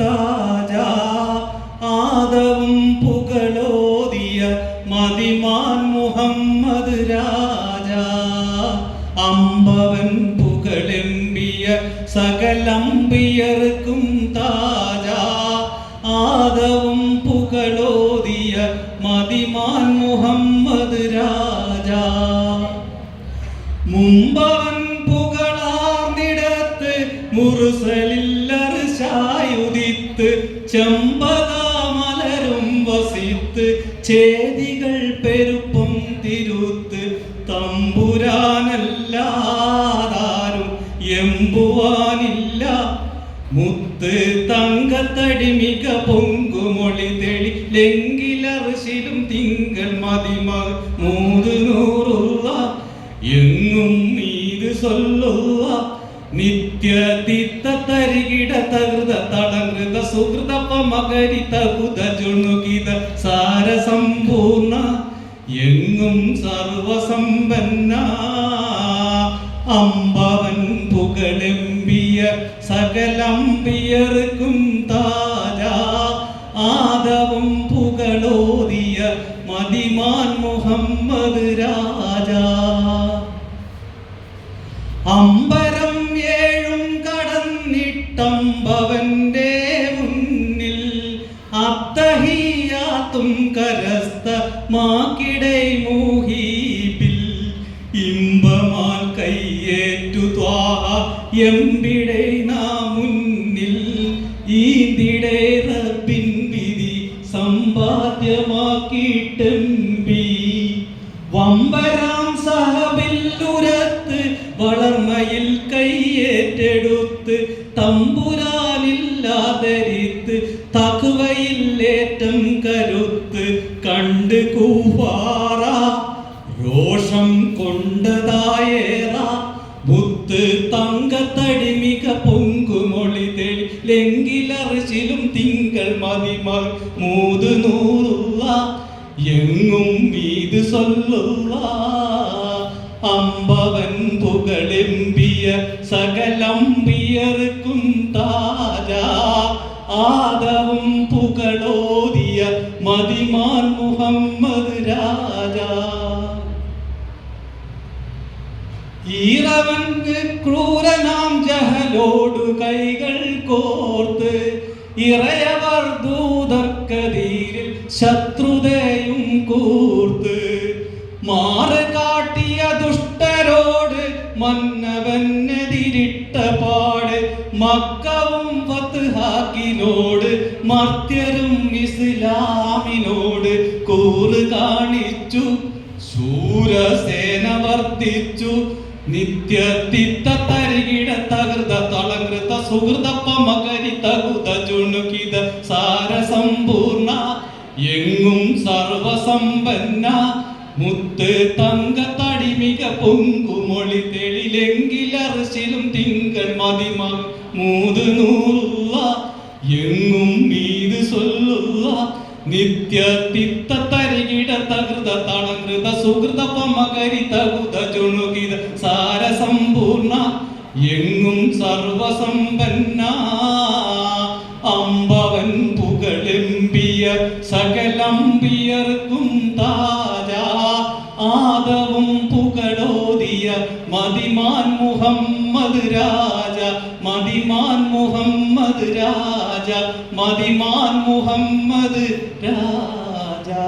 താജ ആദവും പുകളോതിയ മതിമാൻ മുഹമ്മദ് രാജ. അമ്പവൻ പുകളെമ്പിയ സകലമ്പിയർക്കും താജ ആദവും പുകളോതിയ മതിമാൻ മുഹമ്മദ് രാജ. മുമ്പവൻ പുകളാർന്നിടത്ത് മുറുസലില്ലറുശായുദിത്ത് ചെമ്പതാമലരും വസിത്ത് ചേതികൾ പെരുപ്പം തിരുത്ത് തമ്പുരാനല്ലാതാരും എമ്പുവാനില്ല. മുത്ത് തങ്കത്തടിമിക പൊങ്കുമൊളി തെളി ലെങ്കിലറിശിലും തിങ്കൾ മതിമ മൂന്ന് നൂറുള്ള എങ്ങും നീത് സൊല്ലുവ നിത്യ തിത്ത തരികിട തകൃത തടങ്കൃത സുഹൃതപ്പ മകരി തകുത ജുണുകിത സാരസമ്പൂർണ എങ്ങും സർവസമ്പന്ന. അമ്പവൻ പുകളെമ്പിയ സകലമ്പിയർക്കും താര ആദവും പുകളോതിയ മതിമാൻ മുഹമ്മദ് രാജ. അമ്പരം ഏഴും കടന്നിട്ടമ്പവൻ അത്തഹിയാത്തും കരസ്ഥ മാക്കിടൈ മൂഹീബിൽ. ഇമ്പമാൽ കയ്യേറ്റു ത്വാഹ എമ്പിടൈ നാ മുന്നിൽ ഈന്തിടേ റബ്ബിൻ വിധി സമ്പാദ്യമാക്കിട്ടെമ്പി. വമ്പരാം കരുത്ത് കണ്ട് കൂവാറ. രോഷം കൊണ്ടതായേറ. മുത്ത് തങ്കത്തടിമിക പൊങ്കുമൊളി തെളി ലെങ്കിലറിച്ചിലും തിങ്കൾ മതിമൾ മൂത് നൂറുള്ള. എങ്ങും വീത് സൊല്ലുള്ള. അമ്പവൻ പുകളെമ്പിയ സകലമ്പിയർക്കും താജ ആദവും മതിമാൻ മുഹമ്മദ് രാജ. ഈറവന് ക്രൂരനാം ജഹലോട് കൈകൾ കോർത്ത് ഇറയവർ ദൂതർക്കതീരിൽ ശത്രുതയും കൂർത്ത്. മാറ് കാട്ടിയ ദുഷ്ടരോട് മന്നവനെതിരിട്ട പാട് മക്കവും ഫത്ഹാക്കിനോട് മർത്യരും ഇസ്ലാമിനോട് കൂറ് കാണിച്ചു. ശൂരസേന വർദ്ധിച്ചു. നിത്യത്തിത്ത തരികിട തകൃത തളകൃത സുഹൃതപ്പ മകരി തകുത ചുണുകിത സാരസമ്പൂർണ. എങ്ങും സർവസമ്പന്ന. മുത്ത് തങ്ക തടിമിക പൊങ്കുമൊളി തെളിലെങ്കിലറിശിലും തിങ്കൾ മതിമ. മൂത് നൂറുള്ള നിത്യ തിത്ത തരികിട തകൃത തളകൃത സുഹൃതപ്പ മകരി തകുത ചുണുകിത സാരസമ്പൂർണ എങ്ങും സർവസമ്പന്ന അമ്പവൻ പുകളെമ്പിയ സകലമ്പിയർക്കും താജാ ആദവും പുകളോതിയ മതിമാൻ മുഹമ്മദ് രാജ മതിമാൻ മുഹമ്മദ് രാജ. മതിമാൻ മുഹമ്മദ് രാജാ.